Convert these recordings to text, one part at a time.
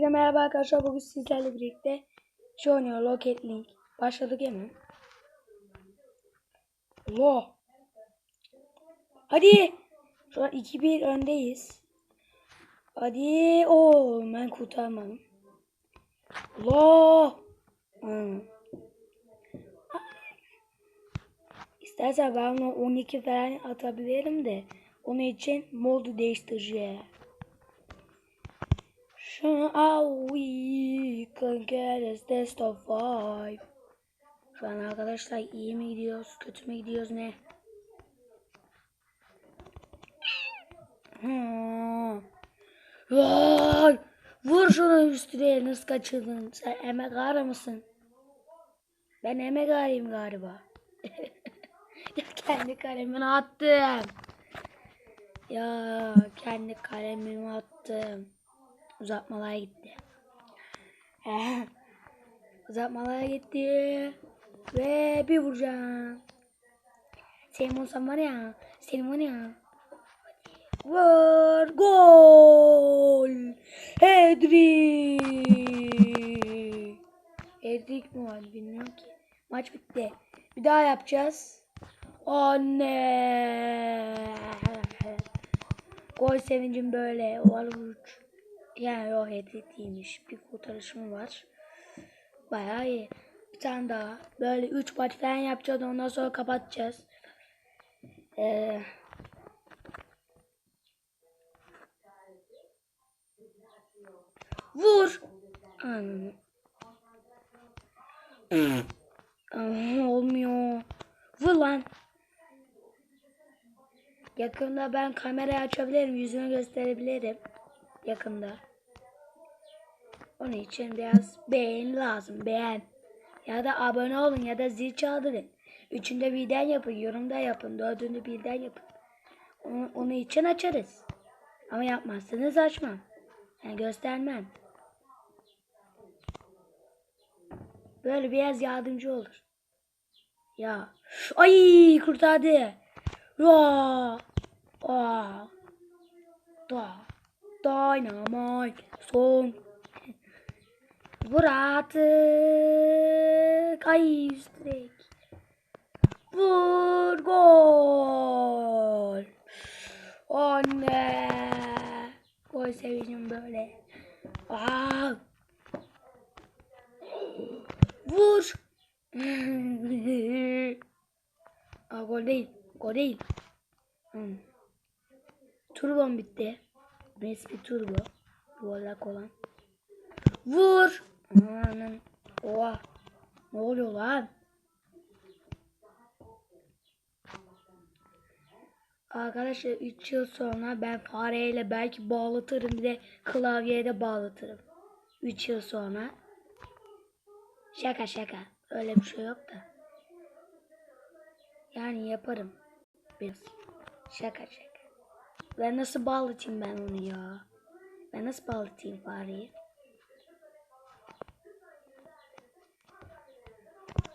Herkese merhaba arkadaşlar bugün sizlerle birlikte şey oynuyor Rocket League. Başladık hemen. Allah. Hadi. Şu an 2-1 öndeyiz. Hadi. Oo ben kurtarmadım. Allah. Hmm. İstersen ben onu 12 falan atabilirim de onun için modu değiştireceğim. Şu an we can get us best of five. Şu an arkadaşlar iyi mi gidiyoruz, kötü mü gidiyoruz ne? Hmm. Vay! Vur şunu üstüne nasıl kaçırdın? Sen emek ağrı mısın? Ben emek ağrıyım galiba. ya kendi kalemini attım. Ya kendi kalemimi attım. Uzatmalara gitti. Uzatmalara gitti. Ve bir vuracağım. Senin olsam var ya. Senin var ya. Vur. Gol. Hedrik. Hedrik mi var bilmiyorum ki. Maç bitti. Bir daha yapacağız. Anne. Gol sevincim böyle. Oruç. Yani o hedef değilmiş. Bir kurtarışım var. Bayağı iyi. Bir tane daha. Böyle 3 maç falan yapacağız. Ondan sonra kapatacağız. Ee, vur. Olmuyor. Vur lan. Yakında ben kamerayı açabilirim. Yüzümü gösterebilirim. Yakında. Onun için biraz beğen lazım. Beğen. Ya da abone olun ya da zil çaldırın. Üçünde birden yapın. Yorumda yapın. Dördünde birden yapın. Onu, onu için açarız. Ama yapmazsanız açmam. Yani göstermem. Böyle biraz yardımcı olur. Ya. Ay kurtardı. Ya. Aa. Da. Dynamite. Son. Vur artık. Ay üstelik. Vur gol. Anne. Gol sevincim böyle. Aa. Vur. Aa, gol değil. Gol değil. Hmm. Turbom bitti. Messi turbo. Yuvarlak olan. Vur. Aman. Oha. Ne oluyor lan? Arkadaşlar 3 yıl sonra ben fareyle belki bağlatırım bir de klavyeye de bağlatırım. 3 yıl sonra. Şaka şaka. Öyle bir şey yok da. Yani yaparım. Biraz. Şaka şaka. Ben nasıl bağlatayım ben onu ya? Ben nasıl bağlatayım fareyi?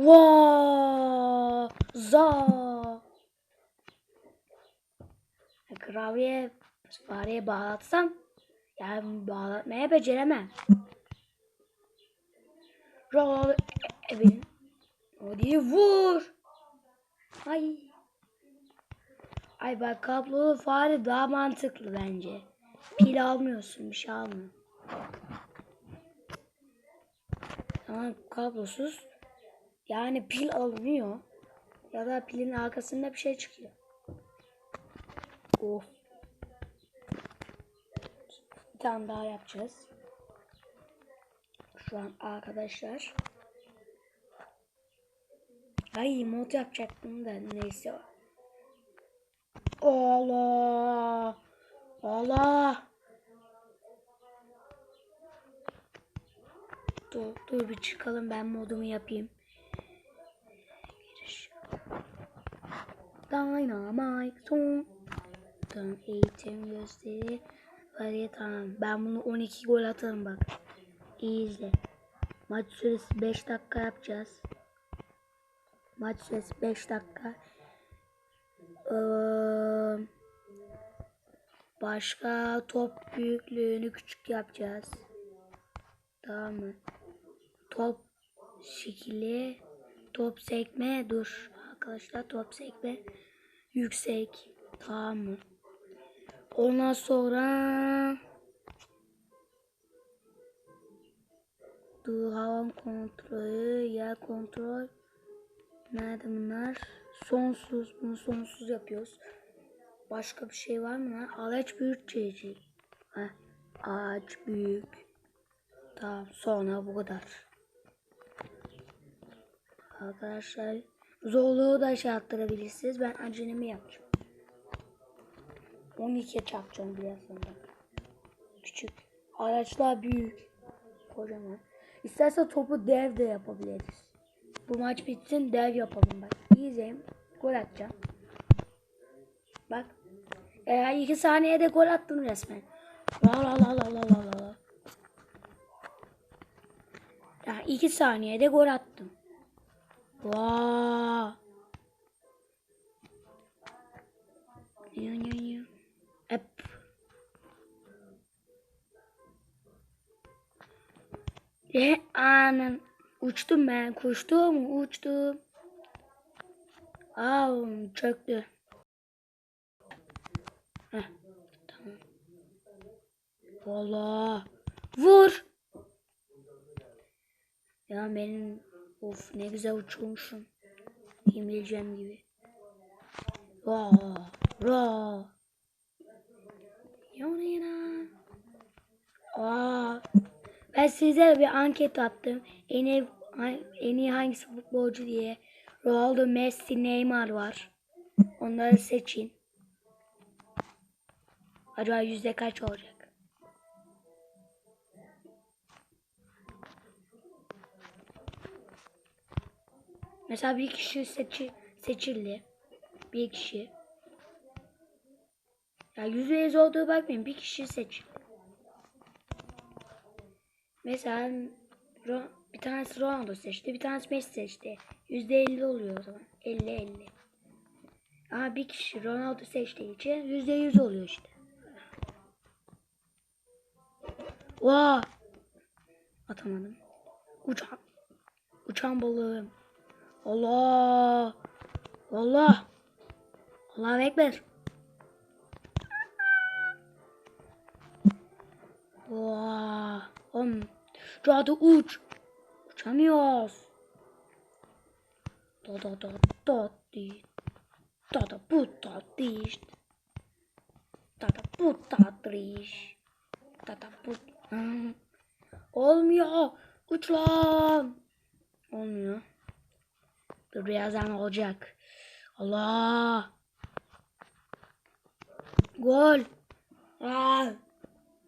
Vaa! Za! Klavye fareye bağlatsam yani bağlatmaya beceremem. Rol evin. Hadi vur. Ay. Ay bak kablolu fare daha mantıklı bence. Pil almıyorsun bir şey almıyor. Ama kablosuz yani pil alınıyor. Ya da pilin arkasında bir şey çıkıyor. Of. Bir tane daha yapacağız. Şu an arkadaşlar. Ay mod yapacaktım da neyse. Allah. Allah. Dur, dur bir çıkalım ben modumu yapayım. Dynamite son. Tamam eğitim gösteri. Hadi tamam. Ben bunu 12 gol atarım bak. İyi izle. Maç süresi 5 dakika yapacağız. Maç süresi 5 dakika. Ee, başka top büyüklüğünü küçük yapacağız. Tamam mı? Top şekli. Top sekme. Dur. Arkadaşlar top sekme. Yüksek. Tamam mı? Ondan sonra Dur hava kontrolü, yer kontrol. Nerede bunlar? Sonsuz. Bunu sonsuz yapıyoruz. Başka bir şey var mı lan? Ağaç büyüteceğiz. Ha, ağaç büyük. Tamam sonra bu kadar. Arkadaşlar zorluğu da şey arttırabilirsiniz. Ben acelemi yapacağım. 12'ye çarpacağım biraz. Küçük. Araçlar büyük. Kocaman. İstersen topu dev de yapabiliriz. Bu maç bitsin dev yapalım bak. İzleyin. Gol atacağım. Bak. Eğer iki saniyede gol attım resmen. La la la la la la la. Ya iki saniyede gol attım. Vaa. Yu yu yu. Hep. E anan. Uçtum ben. Koştum. Uçtum. Aa çöktü. Tamam. Valla. Vur. Ya benim of ne güzel uçurmuşum. İmleyeceğim gibi. Ra ra. Yonina. Aa. Ben size bir anket attım. En iyi, en iyi hangisi futbolcu diye. Ronaldo, Messi, Neymar var. Onları seçin. Acaba yüzde kaç olacak? Mesela bir kişi seçi, seçildi. Bir kişi. Ya yüzde yüz olduğu bakmayın. Bir kişi seçildi. Mesela bir tanesi Ronaldo seçti. Bir tanesi Messi seçti. Yüzde elli oluyor o zaman. Elli elli. Ama bir kişi Ronaldo seçtiği için yüzde yüz oluyor işte. Vaa! Atamadım. Uçan. Uçan balığım. Allah! Allah! Allah ekber. Vaa! Om. Hadi uç. Uçamıyoruz. Da da da da di. Da da bu da diş. Da da bu da diş. Da da bu. Olmuyor. Uç lan. Olmuyor. Dur birazdan olacak. Allah. Gol. Aa.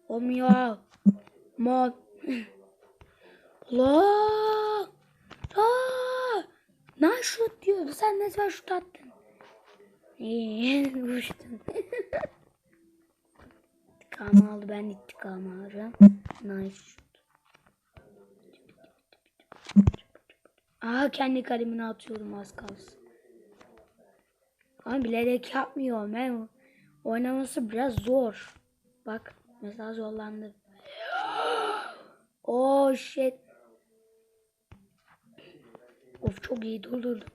Olmuyor. Mol. Allah. Aa. Ne şut diyordu? Sen ne zaman şut attın? İyi. Uçtun. İntikam aldı. Ben intikam alacağım. Nice Aa kendi kalemini atıyorum az kalsın. Ama bilerek yapmıyorum. Ben oynaması biraz zor. Bak mesela zorlandı. Oh shit. Of çok iyi doldurdum.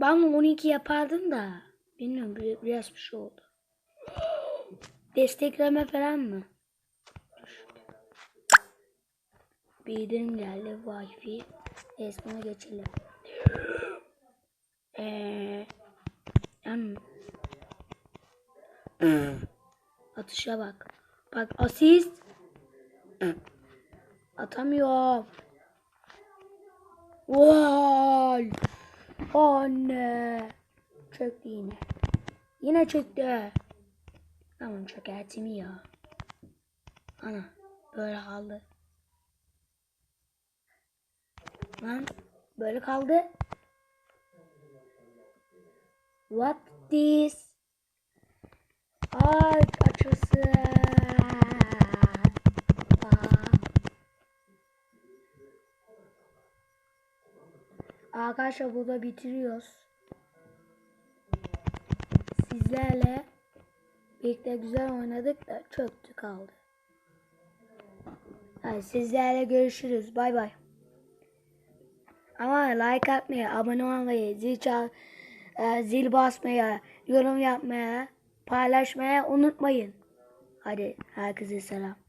Ben 12 yapardım da. Bilmiyorum bir- biraz bir şey oldu. Destekleme falan mı? Bildirim geldi Wi-Fi. Neyse buna geçelim. Eee yani atışa bak. Bak asist. Atamıyor. Vay. Anne. Çöktü yine. Yine çöktü. Tamam çökertim ya. Ana böyle kaldı. Lan böyle kaldı. What this? Ay açısı. Aa. Arkadaşlar burada bitiriyoruz. Sizlerle birlikte güzel oynadık da çöktü kaldı. Hadi sizlerle görüşürüz. Bay bay. Ama like atmayı, abone olmayı, zil çal, e, zil basmaya, yorum yapmaya, paylaşmaya unutmayın. Hadi herkese selam.